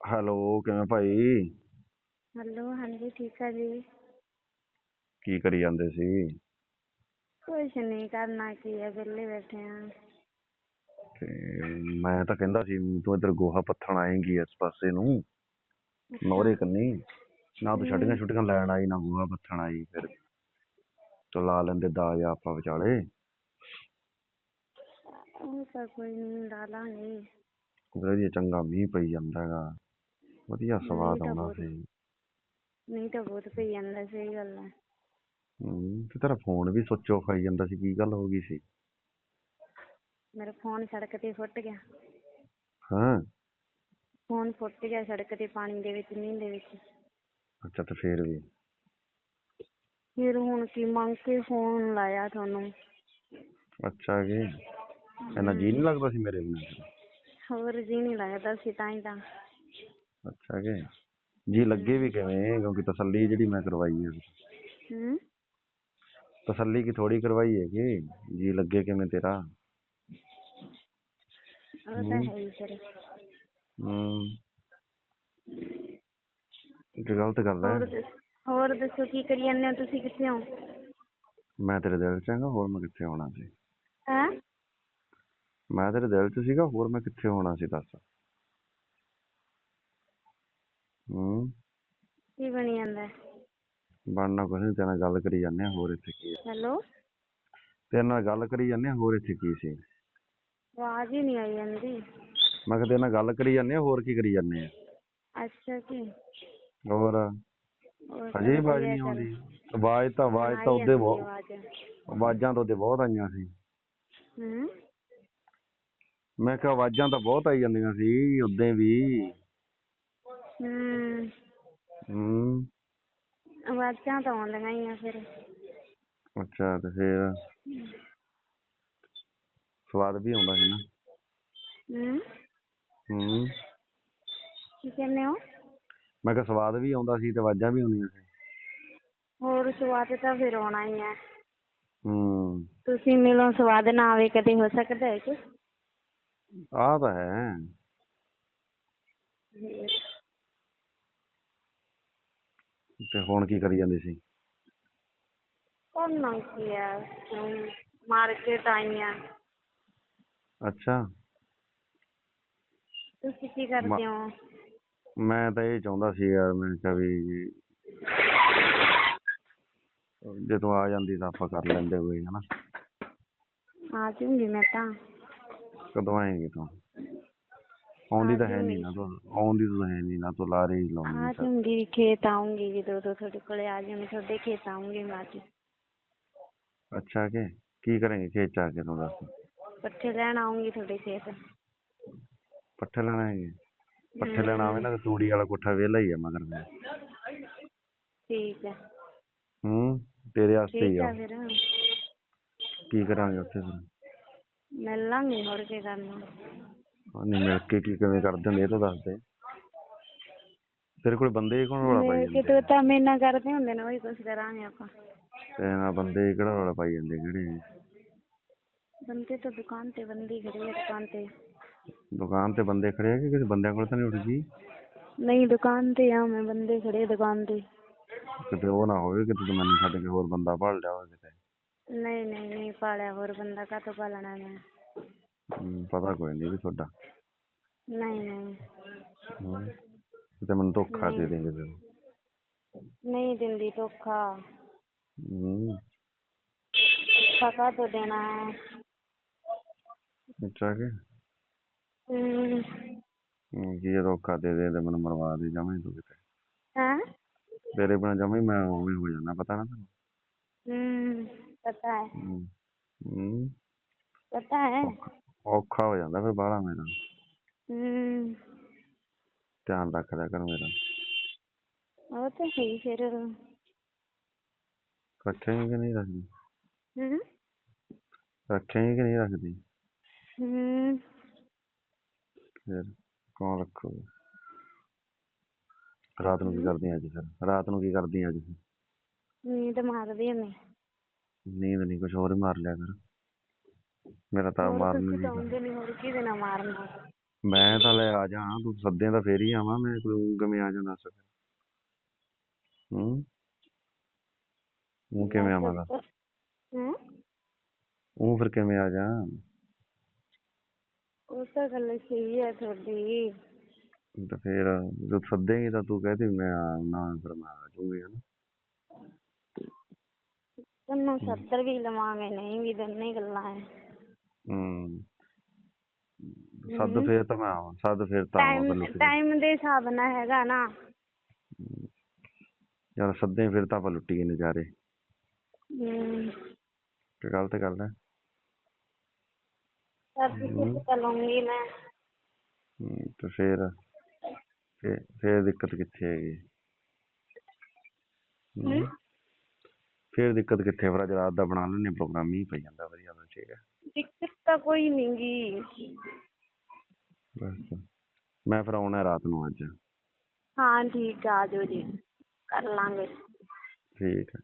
Hello ਕਿਵੇਂ ਭਾਈ? Hello ਹਾਂਜੀ ਠੀਕ ਆ ਜੀ। ਕੀ ਕਰੀ ਜਾਂਦੇ ਸੀ? ਕੁਛ ਨਹੀਂ ਕਰਨਾ ਕੀ ਹੈ ਵਿਹਲੇ ਬੈਠੇ ਆ। ਤੇ ਮੈਂ ਤਾਂ ਕਹਿੰਦਾ ਸੀ ਤੂੰ ਇੱਧਰ ਗੋਹਾ ਪੱਥਣ ਆਏਂਗੀ ਇਸ ਪਾਸੇ ਨੂੰ? ਨੋਰੇ ਕੰਨੀ ਨਾ ਤੂੰ ਛੱਡੀਆਂ ਛੁੱਟੀਆਂ ਲੈਣ ਆਈ ਨਾ ਗੋਹਾ ਪੱਥਣ ਆਈ ਫਿਰ। ਚਲਾ ਲੈਂਦੇ ਦਾਜ ਆਪਾਂ ਵਿਚਾਲੇ। ਉਹ ਤਾਂ ਕੋਈ ਨਹੀਂ ਡਾਲਾਂਗੇ ਵਧੀਆ ਚੰਗਾ ਮੀਂਹ ਪਈ ਜਾਂਦਾ ਹੈਗਾ। ਵਧੀਆ ਸਵਾਦ ਬਹੁਤ- ਸੀ। ਨਹੀਂ ਤਾਂ ਬਹੁਤ ਪਈ ਜਾਂਦਾ ਸਹੀ ਗੱਲ। ਹੈ ਹੂੰ ਤੇ ਤੇਰਾ ਫੋਨ ਵੀ ਸੁੱਚ ਆਫ ਆਈ ਜਾਂਦਾ ਸੀ ਕੀ ਗੱਲ ਹੋ ਗਈ ਸੀ? ਮੇਰਾ ਫੋਨ ਸੜਕ ਤੇ ਫੁੱਟ ਗਿਆ। ਹਾਂ। ਫੋਨ ਫੁੱਟ ਗਿਆ ਸੜਕ ਤੇ ਪਾਣੀ ਦੇ ਵਿੱਚ ਮੀਂਹ ਦੇ ਵਿੱਚ। ਅੱਛਾ ਤੇ ਫੇਰ ਵੀ? ਫਿਰ ਹੁਣ ਕੀ ਮੰਗ ਕੇ ਫੋਨ ਲਾਇਆ ਤੁਹਾਨੂੰ। ਅੱਛਾ ਜੀ। ਇੰਨਾ ਜੀ ਨਹੀਂ ਲੱਗਦਾ ਸੀ ਮੇਰੇ ਬਿਨਾਂ ਹੋਰ ਜੀ ਨਹੀਂ ਲੱਗਦਾ ਸੀ ਤਾਂ ਹੀ ਤਾਂ। ਅੱਛਾ ਜੀ। ਜੀ ਲੱਗੇ ਵੀ ਕਿਵੇਂ? ਕਿਉਂਕਿ ਤਸੱਲੀ ਜਿਹੜੀ ਮੈਂ ਕਰਵਾਈ ਹੈ ਹੂੰ। ਤਸੱਲੀ ਕੀ ਥੋੜੀ ਕਰਵਾਈ ਹੈ ਕਿ ਜੀ ਲੱਗੇ ਕਿਵੇਂ ਤੇਰਾ? ਉਹ ਤਾਂ ਹੈ ਹੀ ਫਿਰ ਹੂੰ। ਇਹ ਗਲਤ ਗੱਲ ਹੋਰ ਹੈ ਦੱਸ- ਹੋਰ ਦੱਸੋ ਕੀ ਕਰੀ ਜਾਂਦੇ ਹੋ ਤੁਸੀਂ? ਕਿੱਥੇ ਹੋ? ਮੈਂ ਤੇਰੇ ਦਿਲ 'ਚ ਹੈਗਾ ਹੋਰ ਮੈਂ ਕਿੱਥੇ ਹੋਣਾ ਸੀ? ਹੈਂ? ਮੈਂ ਤੇਰੇ ਦਿਲ 'ਚ ਸੀਗਾ ਹੋਰ ਮੈਂ ਕਿੱਥੇ ਹੋਣਾ ਸੀ ਦੱਸ। ਹੂੰ। ਕੀ ਬਣੀ ਜਾਂਦਾ? ਬਣਨਾ ਕੁਛ ਨਹੀਂ ਤੇਰੇ ਨਾਲ ਗੱਲ ਕਰੀ ਜਾਂਦੇ ਆ ਹੋਰ ਇੱਥੇ ਕੀ ਹੈ ਹੈਲੋ? ਤੇਰੇ ਨਾਲ ਗੱਲ ਕਰੀ ਜਾਂਦੇ ਆ ਹੋਰ ਇੱਥੇ ਕੀ ਸੀ? ਆਵਾਜ਼ ਹੀ ਨਹੀਂ ਆਈ ਜਾਂਦੀ। ਮੈਂ ਕਿਹਾ ਤੇਰੇ ਨਾਲ ਗੱਲ ਕਰੀ ਜਾਂਦੇ ਆ ਹੋਰ ਕੀ ਕਰੀ ਜਾਂਦੇ ਆ ਅੱਛਾ ਜੀ। ਹੋਰ? ਹੋਰ ਵੀ ਆਵਾਜ਼ ਵਧੀਆ ਨਹੀਂ। ਆਉਂਦੀ। ਆਵਾਜ਼ ਤਾਂ ਆਵਾਜ਼ ਤਾਂ ਉਹਦੇ ਬਹੁਤ ਆਵਾਜ਼। ਆਵਾਜ਼ਾਂ ਤਾਂ ਉਹਦੇ ਬਹੁਤ ਆਈਆਂ ਸੀ। ਹੂੰ। ਮੈਂ ਕਿਹਾ ਆਵਾਜ਼ਾਂ ਤਾਂ ਬਹੁਤ ਆਈ ਜਾਂਦੀਆਂ ਸੀ ਉਦੋਂ ਵੀ। ਹੂੰ। ਹੂੰ। ਆਵਾਜ਼ਾਂ ਤਾਂ ਆਉਂਦੀਆਂ ਹੀ ਆ ਫਿਰ। ਅੱਛਾ ਤੇ ਫੇਰ ਸਵਾਦ ਵੀ ਆਉਂਦਾ ਸੀ ਨਾ। ਹੂੰ। ਹੂੰ। ਕੀ ਕਹਿੰਦੇ ਹੋ? ਮੈਂ ਕਿਹਾ ਸਵਾਦ ਵੀ ਆਉਂਦਾ ਸੀ ਤੇ ਆਵਾਜ਼ਾਂ ਵੀ ਆਉਂਦੀਆਂ ਸੀ। ਹੋਰ ਸਵਾਦ ਤਾਂ ਫਿਰ ਆਉਣਾ ਹੀ ਹੈ ਹੂੰ। ਤੁਸੀਂ ਮਿਲੋ ਸਵਾਦ ਨਾ ਆਵੇ ਕਦੇ ਹੋ ਸਕਦਾ ਹੈ ਕਿ? ਆਹ ਤਾਂ ਹੈ। ਤੇ ਹੁਣ ਕੀ ਕਰੀ ਜਾਂਦੀ ਸੀ? ਕਰਨਾ ਕੀ ਹੈ ਮਾਰਕੀਟ ਆਈ ਆ। ਅੱਛਾ। ਤੁਸੀਂ ਕੀ ਕਰਦੇ ਹੋ? ਮੈਂ ਤਾਂ ਇਹ ਚਾਹੁੰਦਾ ਸੀ ਯਾਰ ਮੈਂ ਕਿਹਾ ਵੀ ਜੇ ਤੂੰ ਆ ਜਾਂਦੀ ਤਾਂ ਆਪਾਂ ਕਰ ਲੈਂਦੇ ਕੋਈ ਹਨਾ। ਆ ਜਾਊਂਗੀ ਮੈਂ ਤਾਂ। ਕਦੋਂ ਆਏਂਗੀ ਤੂੰ? ਆਉਂਦੀ ਤਾਂ ਹੈ ਨਹੀਂ ਨਾ ਤੂੰ ਆਉਂਦੀ ਤਾਂ ਹੈ ਨਹੀਂ ਨਾ ਤੂੰ ਲਾਰੇ ਹੀ ਆ ਲਾਉਂਦੀ ਤਾਂ। ਜਾਊਂਗੀ ਖੇਤ ਆਊਂਗੀ ਜਦੋਂ ਤੋਂ ਤੁਹਾਡੇ ਕੋਲੇ ਆ ਜਾਊਂਗੀ ਤੁਹਾਡੇ ਖੇਤ ਆਊਂਗੀ ਮੈਂ ਅੱਜ। ਅੱਛਾ ਕਿ ਕੀ ਕਰਾਂਗੇ ਖੇਤ ਚ ਆ ਕੇ ਤੂੰ ਦੱਸ। ਪੱਠੇ ਲੈਣ ਆਊਂਗੀ ਤੁਹਾਡੇ ਖੇਤ। ਪੱਠੇ ਲੈਣਾ ਹੈ ਪੱਠੇ ਲੈਣਾ ਆਵੇ ਨਾ ਤੇ ਤੂੜੀ ਵਾਲਾ ਕੋਠਾ ਵਿਹਲਾ ਹੀ ਆ ਮਗਰ ਮੈਂ। ਠੀਕ ਹੈ। ਹੂੰ ਤੇਰੇ ਵਾਸਤੇ ਹੀ ਠੀਕ ਆ। ਫਿਰ। ਕੀ ਕਰਾਂਗੇ ਉੱਥੇ ਫਿਰ? ਮਿਲ ਲਾਂਗੇ ਹੋਰ ਕੀ ਕਰਨਾ। ਨਹੀਂ ਮਿਲ ਕੇ ਕੀ ਕਿਵੇਂ ਕਰਦੇ ਹੁੰਦੇ ਇਹ ਤਾਂ ਦੱਸ ਦੇ ਤੇਰੇ ਕੋਲ ਬੰਦੇ ਹੀ ਕੋਣ ਰੌਲਾ ਪਾਈ ਜਾਂਦੇ ਤੂੰ ਤਾਂ ਮੇਰੇ ਨਾਲ ਕਰਦੇ ਹੁੰਦੇ ਨੇ ਉਹੀ ਕੁਛ ਕਰਾਂਗੇ ਆਪਾਂ। ਤੇ ਨਾਲ ਬੰਦੇ ਕਿਹੜਾ ਰੌਲਾ ਪਾਈ ਜਾਂਦੇ ਕਿਹੜੇ ਬੰਦੇ ਤਾਂ ਦੁਕਾਨ ਤੇ ਬੰਦੇ ਖੜੇ ਆ ਦੁਕਾਨ ਤੇ। ਦੁਕਾਨ ਤੇ ਬੰਦੇ ਖੜੇ ਆ ਕਿ ਕਿਸੇ ਬੰਦਿਆਂ ਕੋਲ ਤਾਂ ਨਹੀਂ ਉੱਠ ਗਈ? ਨਹੀਂ ਦੁਕਾਨ ਤੇ ਆ ਮੈਂ ਬੰਦੇ ਖੜੇ ਆ ਦੁਕਾਨ ਤੇ। ਕਿਤੇ ਉਹ ਨਾ ਹੋਵੇ ਕਿਤੇ ਤੂੰ ਮੈਨੂੰ ਛੱਡ ਕੇ ਹੋਰ ਬੰਦਾ ਭਾਲ ਲਿਆ ਹੋਵੇ ਕਿਤੇ। ਨਹੀਂ ਨਹੀਂ ਨਹੀਂ ਪਾਲਿਆ ਹੋਰ ਬੰਦਾ ਕਾਹਤੋਂ ਪਾਲਣਾ ਮੈਂ? ਹਮ, ਪਤਾ ਕੋਈ ਨਹੀਂ ਵੀ ਤੁਹਾਡਾ ਨਹੀਂ ਨਹੀਂ ਹਮ, ਕਿਤੇ ਮੈਨੂੰ ਧੋਖਾ ਦੇ ਦੇਂਗੇ ਫਿਰ ਨਹੀਂ ਦਿੰਦੀ ਧੋਖਾ ਹਮ, ਧੋਖਾ ਕਾਹਤੋਂ ਦੇਣਾ ਹੈ ਅੱਛਾ ਕਿ ਹਮ ਹਮ, ਕੀ ਇਹ ਧੋਖਾ ਦੇ ਦੇ ਤੇ ਮੈਨੂੰ ਮਰਵਾ ਦੇ ਜਾਵੇਂ ਤੂੰ ਕਿਤੇ ਹੈਂ ਤੇਰੇ ਬਿਨਾਂ ਜਾਵੇਂ ਮੈਂ ਉਵੇਂ ਹੋ ਜਾਣਾ ਪਤਾ ਨਾ ਤੈਨੂੰ ਹਮ ਪਤਾ ਹੈ ਹਮ, ਹਮ, ਪਤਾ ਹੈ ਔਖਾ ਹੋ ਜਾਂਦਾ ਫਿਰ ਬਾਹਲਾ ਮੇਰਾ। ਧਿਆਨ ਰੱਖ ਲਿਆ ਕਰ ਮੇਰਾ। ਉਹ ਤਾਂ ਹੈ ਹੀ ਫਿਰ। ਰੱਖੇਂਗੇ ਕਿ ਨਹੀਂ ਰੱਖਦੀ? ਹਮ ਰੱਖੇਂਗੇ ਕਿ ਨਹੀਂ ਰੱਖਦੀ? ਹਮ ਫਿਰ ਕੌਣ ਰੱਖੂਗਾ? ਰਾਤ ਨੂੰ ਕੀ ਕਰਦੀ ਅੱਜ ਫਿਰ? ਰਾਤ ਨੂੰ ਕੀ ਕਰਦੀ ਅੱਜ ਫਿਰ? ਨੀਂਦ ਮਾਰਦੀ ਮੈਂ। ਨੀਂਦ ਨਹੀਂ ਕੁਝ ਹੋਰ ਹੀ ਮਾਰ ਲਿਆ ਕਰ। ਮੇਰਾ ਤਾਂ ਮਾਰਨ ਨੂੰ ਜੀ ਆਉਂਦੇ ਨਹੀਂ ਹੋਰ ਕਿਹਦੇ ਨਾਲ ਮਾਰਨਾ ਮੈਂ ਤਾਂ ਲੈ ਆ ਜਾ ਤੂੰ ਸੱਦੇ ਤਾਂ ਫੇਰ ਹੀ ਆਵਾਂ ਮੈਂ ਕੋਈ ਕਿਵੇਂ ਆ ਜਾਂਦਾ ਦੱਸ ਹੂੰ? ਉਹ ਕਿਵੇਂ ਆਵਾਂ ਦੱਸ ਹੂੰ? ਉਹ ਫਿਰ ਕਿਵੇਂ ਆ ਜਾ? ਉਹ ਤਾਂ ਗੱਲ ਸਹੀ ਹੈ ਤੁਹਾਡੀ। ਤੇ ਫਿਰ ਜਦ ਸੱਦੇਂਗੀ ਤਾਂ ਤੂੰ ਕਹਦੇ ਮੈਂ ਆਉਣਾ ਫਿਰ ਮੈਂ ਆ ਜਾਊਂਗੀ ਹਨਾ। ਤੈਨੂੰ ਸੱਤਰ ਵੀ ਲਵਾਂਗੇ ਨਹੀਂ ਵੀ ਦੋਨੇ ਗੱਲਾਂ ਹੈ ਹੂੰ। ਸੱਦ ਫੇਰ ਤਾਂ ਮੈਂ ਆਵਾਂ ਸੱਦ ਫੇਰ ਤਾਂ ਆਵਾਂ ਟਾਈਮ ਫਿਰ ਲੁੱਟ ਟਾਈਮ ਦੇ ਹਿਸਾਬ ਨਾਲ ਹੈਗਾ ਨਾ। ਯਾਰ ਸੱਦੇ ਫਿਰ ਤਾਂ ਆਪਾਂ ਲੁੱਟੀਏ ਨਜ਼ਾਰੇ। ਹੂੰ। ਤੇ ਗਲਤ ਗੱਲ ਹੈ। ਸਭ ਕੁਝ ਚਲਾਉਂਗੀ ਮੈਂ। ਹੂੰ, ਤੇ ਫਿਰ ਫੇ- ਫਿਰ ਦਿੱਕਤ ਕਿੱਥੇ ਹੈਗੀ? ਹੂੰ? ਹੂੰ? ਫਿਰ ਦਿੱਕਤ ਕਿੱਥੇ ਫਿਰ ਅੱਜ ਰਾਤ ਦਾ ਬਣਾ ਲੈਣੇ ਪ੍ਰੋਗਰਾਮ ਹੀ ਪਈ ਜਾਂਦਾ ਵਧੀਆ ਠੀਕ ਹੈ। ਦਿੱਕਤ ਤਾਂ ਕੋਈ ਨੀ ਗੀ। ਬਸ ਮੈਂ ਫਿਰ ਆਉਣਾ ਰਾਤ ਨੂੰ ਅੱਜ। ਹਾਂ ਠੀਕ ਆ ਆ ਜਾਓ ਜੀ। ਕਰ ਲਾਂਗੇ। ਠੀਕ ਹੈ